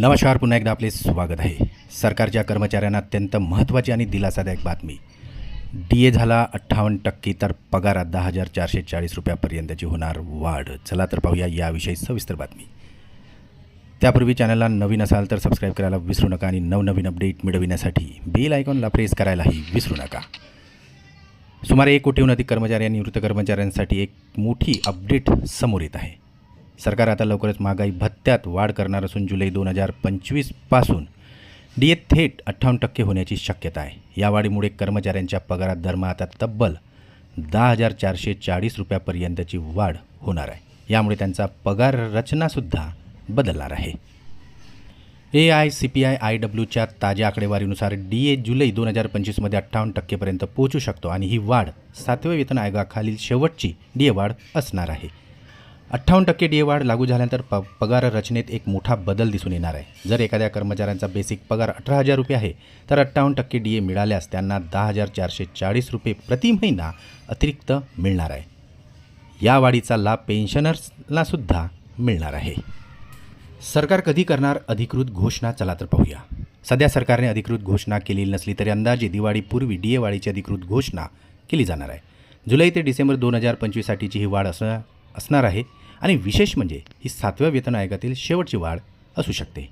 नमस्कार पुन्हा एकदा आपले स्वागत आहे. सरकारच्या कर्मचाऱ्यांना अत्यंत महत्त्वाची आणि दिलासादायक बातमी. डी ए झाला अठ्ठावन्न टक्के तर पगारात दहा हजार चारशे चाळीस रुपयापर्यंतची होणार वाढ. चला तर पाहूया याविषयी सविस्तर बातमी. त्यापूर्वी चॅनलला नवीन असाल तर सबस्क्राईब करायला विसरू नका आणि नवनवीन अपडेट मिळविण्यासाठी बेल आयकॉनला प्रेस करायलाही विसरू नका. सुमारे एक कोटीहून अधिक कर्मचारी आणि निवृत्त कर्मचाऱ्यांसाठी एक मोठी अपडेट समोर येत आहे. सरकार आता लवकरच महागाई भत्त्यात वाढ करणार असून जुलै दोन हजार पंचवीसपासून डी ए थेट अठ्ठावन्न टक्के होण्याची शक्यता आहे. या वाढीमुळे कर्मचाऱ्यांच्या पगारात दरमहा आता तब्बल दहा हजार चारशे चाळीस रुपयापर्यंतची वाढ होणार आहे. यामुळे त्यांचा पगार रचनासुद्धा बदलणार आहे. A I C P I I डब्ल्यूच्या ताज्या आकडेवारीनुसार डी ए जुलै दोन हजार पंचवीसमध्ये अठ्ठावन्न टक्केपर्यंत पोहोचू शकतो आणि ही वाढ सातव्या वेतन आयोगाखालील शेवटची डी ए वाढ असणार आहे. अठ्ठावन्न टक्के डी ए वाढ लागू झाल्यानंतर प पगार रचनेत एक मोठा बदल दिसून येणार आहे. जर एखाद्या कर्मचाऱ्यांचा बेसिक पगार अठरा हजार रुपये आहे तर अठ्ठावन्न टक्के डी ए मिळाल्यास त्यांना दहा हजार चारशे चाळीस रुपये प्रति महिना अतिरिक्त मिळणार आहे. या वाढीचा लाभ पेन्शनर्सलासुद्धा मिळणार आहे. सरकार कधी करणार अधिकृत घोषणा? चला तर पाहूया. सध्या सरकारने अधिकृत घोषणा केलेली नसली तरी अंदाजे दिवाळीपूर्वी डी ए वाढीची अधिकृत घोषणा केली जाणार आहे. जुलै ते डिसेंबर दोन हजार पंचवीससाठीची ही वाढ असणार असणार आहे आणि विशेष म्हणजे ही सातव्या वेतन आयोगातील शेवटची वाढ असू शकते.